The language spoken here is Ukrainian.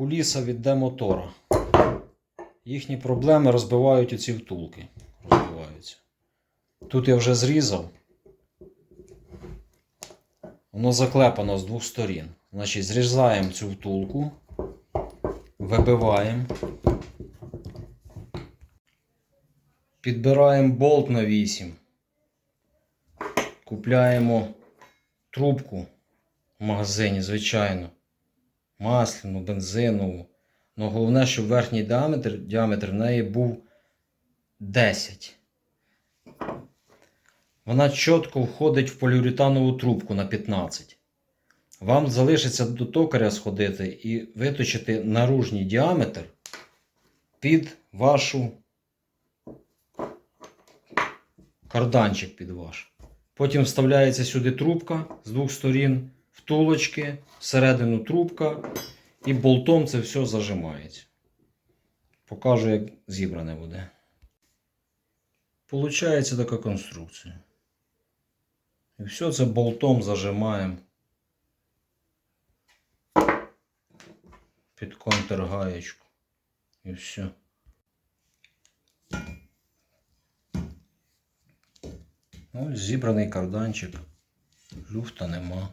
куліса від демотора. Їхні проблеми розбивають оці втулки. Розбиваються. Тут я вже зрізав. Воно заклепано з двох сторін. Значить, зрізаємо цю втулку, вибиваємо. Підбираємо болт на 8. Купляємо трубку в магазині, звичайно. Масляну, бензинову. Ну, головне, щоб верхній діаметр, діаметр в неї був 10. Вона чітко входить в поліуретанову трубку на 15. Вам залишиться до токаря сходити і виточити наружній діаметр під вашу карданчик під ваш. Потім вставляється сюди трубка з двох сторін, втулочки, всередину трубка, і болтом це все зажимається. Покажу, як зібране буде. Получається така конструкція. І все це болтом зажимаємо під контргаєчку. І все. Ось зібраний карданчик. Люфта нема.